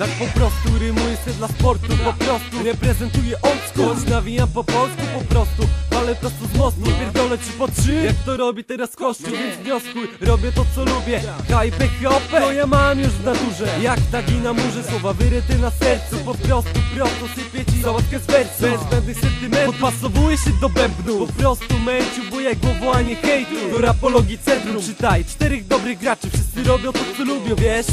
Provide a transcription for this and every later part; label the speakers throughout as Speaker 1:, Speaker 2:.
Speaker 1: Tak po prostu rymuję się dla sportu Po prostu reprezentuję old school. Nawijam po polsku po prostu Walę prosto z mostu, pierdolę trzy po trzy. Jak to robi teraz kościół, więc wnioskuj. Robię to co lubię, hype, hop To ja mam już w naturze. Jak tagi na murze, słowa wyryte na sercu. Po prostu prosto sypię ci sałatkę z wersu Bez zbędnych sentymentów. Podpasowuję się do bębnu. Po prostu męciu, bo jak głowo, a nie hejtu. Do rapologii centrum. Czytaj, czterech dobrych graczy. Wszyscy robią to co lubią, wiesz?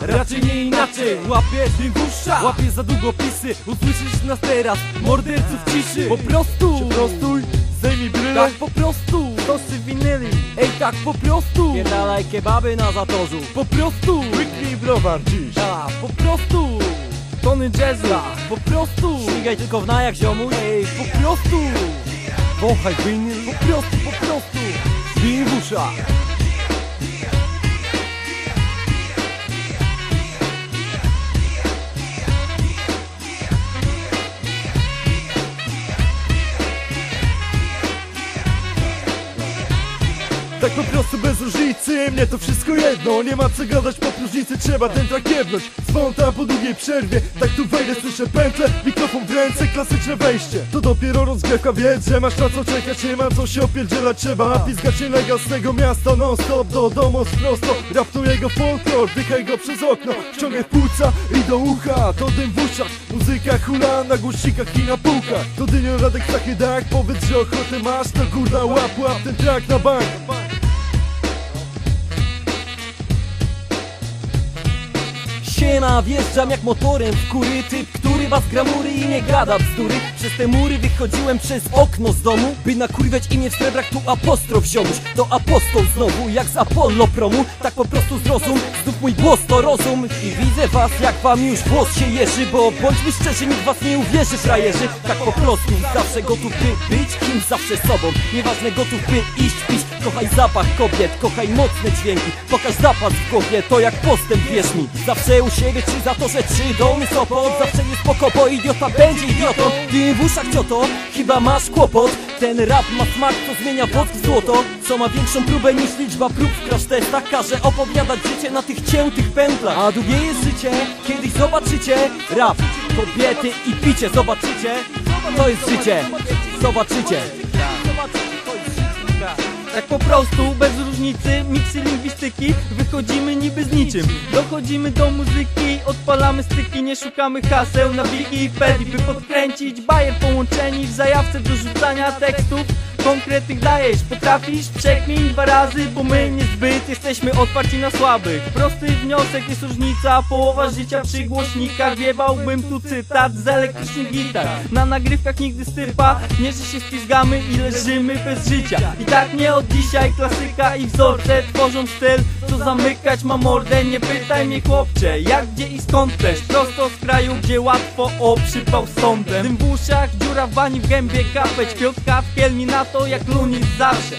Speaker 1: Raczej nie inaczej, łapiesz dingusza Łapiesz za długopisy, usłyszysz nas teraz Morderców ciszy, po prostu
Speaker 2: Prostuj, zdejmij brylę.
Speaker 1: Tak po prostu,
Speaker 2: Tosy winyli
Speaker 1: ej tak po prostu.
Speaker 3: Pierdalaj kebaby na zatorzu.
Speaker 1: Po prostu,
Speaker 2: Łyknij browar dziś.
Speaker 1: Tak po prostu.
Speaker 2: Tony jazzu.
Speaker 1: Po prostu,
Speaker 3: Śmigaj tylko w najak ziomuś
Speaker 1: ej po prostu. Wąchaj winyl, po prostu, po prostu. Dingusza
Speaker 2: Tak po prostu bez różnicy, mnie to wszystko jedno Nie ma co gadać po próżnicy, trzeba ten trak jebnąć Spontan po długiej przerwie, tak tu wejdę, słyszę pętlę Mikrofon w ręce, klasyczne wejście. To dopiero rozgrywka, wiedz, że masz na co czekać Nie ma co się opierdzielać, trzeba Pizgać się lega z tego miasta, non stop Do domu prosto, rap to jego folklor Dychaj go przez okno, ściągaj płuca i do ucha To dym w uszach, muzyka hula na głośnikach i na półkach To dynio Radek Stachy Dach, powiedz, że ochotę masz To kurna łap, łap ten trak na bank
Speaker 3: Siema, wjeżdżam jak motorem w kury. Typ, który was gramury i nie gada bzdury. Przez te mury wychodziłem przez okno z domu By nakurwiać imię w srebrach, tu apostrof ziomuś. To apostoł znowu, jak z Apollo promu. Tak po prostu zrozum, znów mój głos to rozum. I widzę was, jak wam już włos się jeży Bo bądźmy szczerzy, nikt was nie uwierzy, frajerzy. Tak po prostu, zawsze gotów by być kim zawsze sobą. Nieważne gotów by iść, pić Kochaj zapach kobiet, kochaj mocne dźwięki. Pokaż zapas w głowie, to jak postęp wierz mi. Zawsze u siebie, czy za to, że trzy domy Sopot Zawsze jest spoko, bo idiota będzie idiotą. Ty w uszach cioto, chyba masz kłopot. Ten rap ma smak, co zmienia wosk w złoto. Co ma większą próbę niż liczba prób w crash testach Każe opowiadać życie na tych ciętych pętlach. A długie jest życie, kiedyś zobaczycie. Rap, kobiety i picie, zobaczycie. To jest życie, zobaczycie
Speaker 4: Tak po prostu, bez różnicy, miksy lingwistyki Wychodzimy niby z niczym. Dochodzimy do muzyki, odpalamy styki Nie szukamy haseł na Wikipedii By podkręcić bajer połączeni W zajawce do rzucania tekstów Konkretnych dajesz, potrafisz przekmin dwa razy Bo my niezbyt jesteśmy otwarci na słabych. Prosty wniosek jest różnica. Połowa życia przy głośnikach. Wiebałbym tu cytat z elektrycznych gitar. Na nagrywkach nigdy stypa. Nie, że się spizgamy i leżymy bez życia. I tak nie od dzisiaj klasyka i wzorce Tworzą styl, co zamykać ma mordę? Nie pytaj mnie chłopcze, jak, gdzie i skąd też. Prosto z kraju, gdzie łatwo o przypał z sądem. Dym w uszach, dziura w bani w gębie Kapeć, piątka w kielni na to jak lunis zawsze